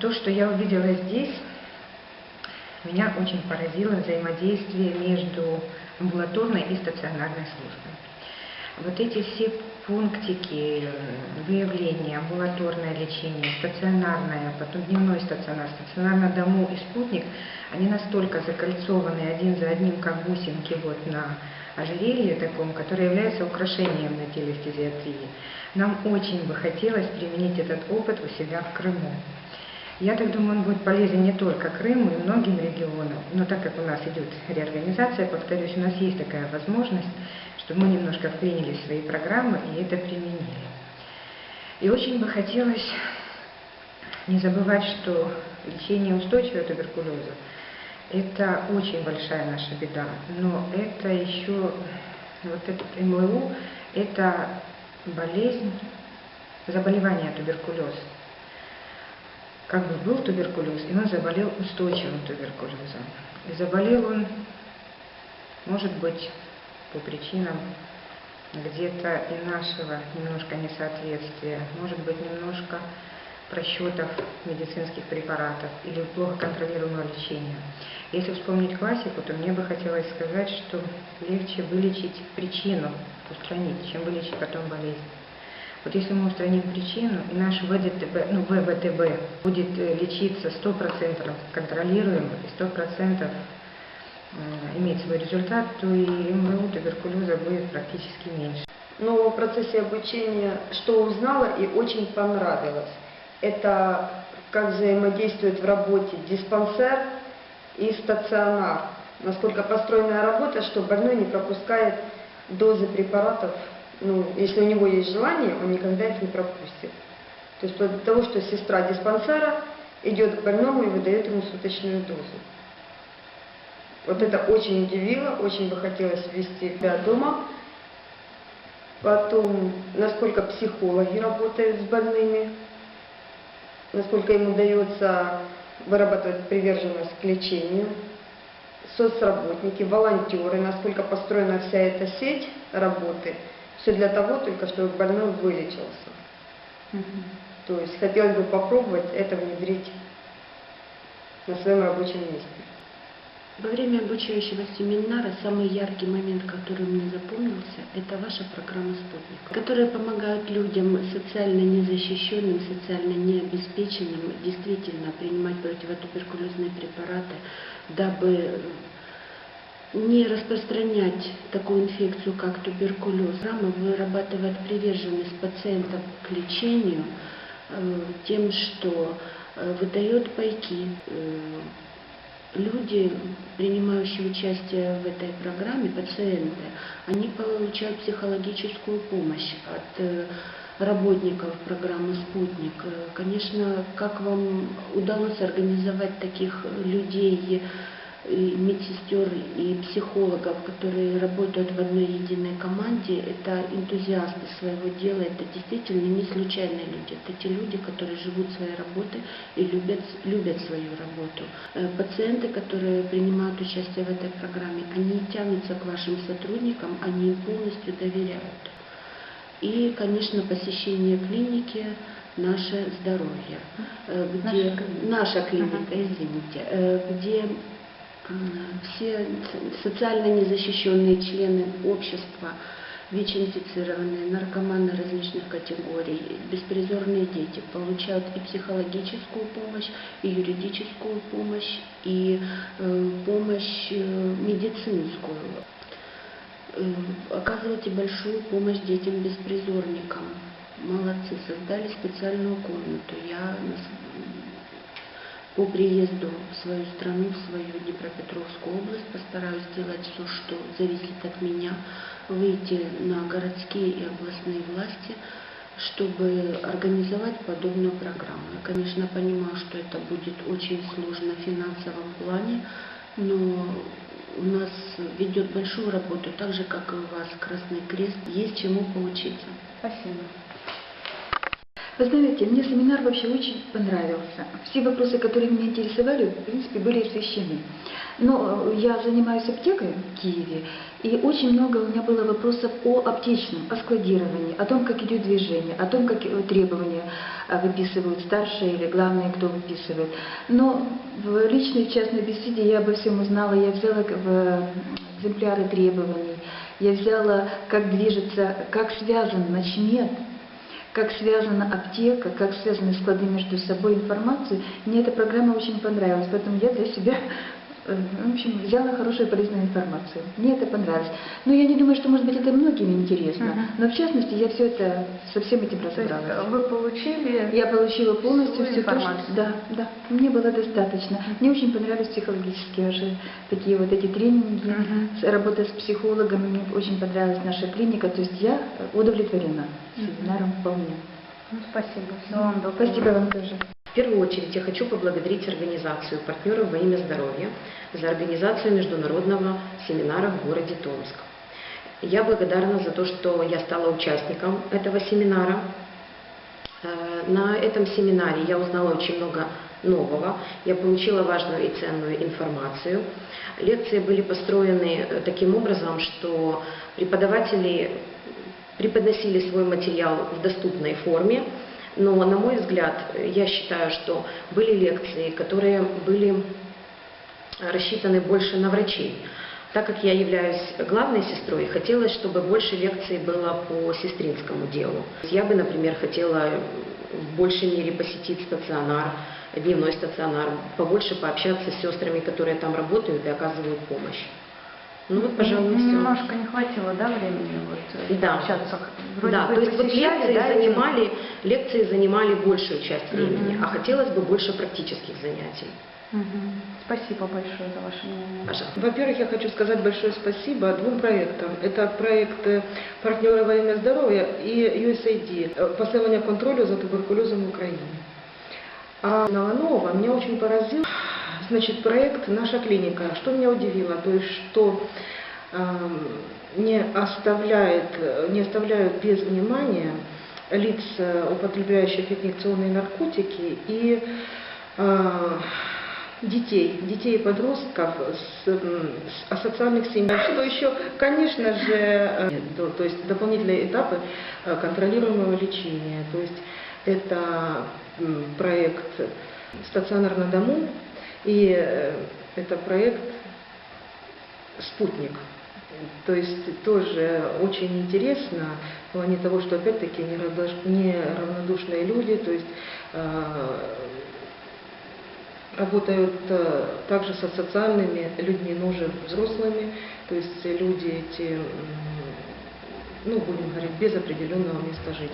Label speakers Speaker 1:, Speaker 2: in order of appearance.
Speaker 1: то, что я увидела здесь, меня очень поразило взаимодействие между амбулаторной и стационарной службой. Вот эти все пунктики выявления, амбулаторное лечение, стационарное, потом дневной стационар, стационар на дому и спутник, они настолько закольцованы один за одним, как бусинки вот на ожерелье таком, которое является украшением на телестезиатрии. Нам очень бы хотелось применить этот опыт у себя в Крыму. Я так думаю, он будет полезен не только Крыму и многим регионам, но так как у нас идет реорганизация, повторюсь, у нас есть такая возможность, чтобы мы немножко вклинились свои программы и это применили. И очень бы хотелось не забывать, что лечение устойчивого туберкулеза – это очень большая наша беда, но это еще, вот этот МЛУ – это болезнь, заболевание туберкулез как бы был туберкулез, и он заболел устойчивым туберкулезом. И заболел он, может быть, по причинам где-то и нашего немножко несоответствия, может быть, немножко просчетов медицинских препаратов или плохо контролируемого лечения. Если вспомнить классику, то мне бы хотелось сказать, что легче вылечить причину, устранить, чем вылечить потом болезнь. Вот если мы устраним причину, и наш ВДТБ, ну, ВВТБ будет э, лечиться 100% контролируемо и 100% э, иметь свой результат, то и МВУ туберкулеза будет практически меньше.
Speaker 2: Но в процессе обучения что узнала и очень понравилось, это как взаимодействует в работе диспансер и стационар. Насколько построена работа, что больной не пропускает дозы препаратов ну, если у него есть желание, он никогда их не пропустит. То есть от того, что сестра диспансера идет к больному и выдает ему суточную дозу. Вот это очень удивило, очень бы хотелось ввести себя дома. Потом, насколько психологи работают с больными, насколько им удается вырабатывать приверженность к лечению, соцработники, волонтеры, насколько построена вся эта сеть работы – все для того, только чтобы больной вылечился. Угу. То есть хотелось бы попробовать это внедрить на своем рабочем месте.
Speaker 3: Во время обучающего семинара самый яркий момент, который мне запомнился, это ваша программа «Спутник», которая помогает людям социально незащищенным, социально необеспеченным действительно принимать противотуберкулезные препараты, дабы не распространять такую инфекцию, как туберкулез. Программа вырабатывает приверженность пациентов к лечению э, тем, что э, выдает пайки. Э, люди, принимающие участие в этой программе, пациенты, они получают психологическую помощь от работников программы «Спутник». Конечно, как вам удалось организовать таких людей, и медсестер и психологов, которые работают в одной единой команде, это энтузиасты своего дела, это действительно не случайные люди, это те люди, которые живут своей работой и любят, любят свою работу. Э, пациенты, которые принимают участие в этой программе, они тянутся к вашим сотрудникам, они им полностью доверяют. И, конечно, посещение клиники, наше здоровье, э, где наша клиника, извините, э, где все социально незащищенные члены общества, ВИЧ-инфицированные, наркоманы различных категорий, беспризорные дети получают и психологическую помощь, и юридическую помощь, и э, помощь э, медицинскую. Э, оказываете большую помощь детям-беспризорникам. Молодцы, создали специальную комнату. Я по приезду в свою страну, в свою Днепропетровскую область постараюсь сделать все, что зависит от меня, выйти на городские и областные власти, чтобы организовать подобную программу. Я, конечно, понимаю, что это будет очень сложно в финансовом плане, но у нас ведет большую работу, так же, как и у вас Красный Крест. Есть чему поучиться.
Speaker 1: Спасибо.
Speaker 4: Вы знаете, мне семинар вообще очень понравился. Все вопросы, которые меня интересовали, в принципе, были освещены. Но э, я занимаюсь аптекой в Киеве, и очень много у меня было вопросов о аптечном, о складировании, о том, как идет движение, о том, как э, требования э, выписывают старшие или главные, кто выписывает. Но в личной частной беседе я обо всем узнала, я взяла в экземпляры требований, я взяла, как движется, как связан начмет, как связана аптека, как связаны склады между собой информацию. Мне эта программа очень понравилась, поэтому я для себя в общем, взяла хорошую полезную информацию. Мне это понравилось. Но я не думаю, что, может быть, это многим интересно.
Speaker 1: Мгм.
Speaker 4: Но, в частности, я все это, со всем этим
Speaker 1: То есть
Speaker 4: разобралась.
Speaker 1: э, вы получили...
Speaker 4: Я получила полностью
Speaker 1: всю
Speaker 4: всю то, что...
Speaker 1: информацию.
Speaker 4: Да, да, мне было достаточно. Мне очень понравились психологические уже такие вот эти тренинги, с- работа с психологом. Мне очень понравилась наша клиника. То есть я удовлетворена семинаром вполне.
Speaker 1: Ну, спасибо. Всего вам доброго.
Speaker 4: Спасибо вам тоже.
Speaker 5: В первую очередь я хочу поблагодарить организацию «Партнеров во имя здоровья» за организацию международного семинара в городе Томск. Я благодарна за то, что я стала участником этого семинара. Э, На этом семинаре я узнала очень много нового, я получила важную и ценную информацию. Лекции были построены э, таким образом, что преподаватели преподносили свой материал в доступной форме, но, на мой взгляд, я считаю, что были лекции, которые были рассчитаны больше на врачей. Так как я являюсь главной сестрой, хотелось, чтобы больше лекций было по сестринскому делу. Я бы, например, хотела в большей мере посетить стационар, дневной стационар, побольше пообщаться с сестрами, которые там работают и оказывают помощь. Ну вот, пожалуй, все.
Speaker 1: Немножко не хватило, да, времени вот э,
Speaker 5: Да.
Speaker 1: пообщаться? Вроде
Speaker 5: да, то есть вот лекции
Speaker 1: да,
Speaker 5: занимали, лекции занимали большую часть времени,
Speaker 1: Мгм.
Speaker 5: а хотелось бы больше практических занятий.
Speaker 1: Мгм. Спасибо большое за ваше мнение.
Speaker 5: Пожалуйста.
Speaker 6: Во-первых, я хочу сказать большое спасибо двум проектам. Это проект э, «Партнеры во имя здоровья» и USAID э, «Посилення контролю за туберкулезом в Украине». А нового меня очень поразил значит, проект «Наша клиника». Что меня удивило, то есть что эм, не, оставляет, э, не оставляют без внимания лиц, э, употребляющих инъекционные наркотики и э, детей, детей и подростков с, с асоциальных семей. Что еще, конечно же, э, то, то есть дополнительные этапы э, контролируемого лечения. То есть это проект «Стационар на дому» и э, это проект «Спутник». То есть тоже очень интересно в плане того, что опять-таки неравнодуш- неравнодушные люди, то есть э, работают э, также со социальными людьми, но уже взрослыми, то есть люди эти, ну, будем говорить, без определенного места жительства.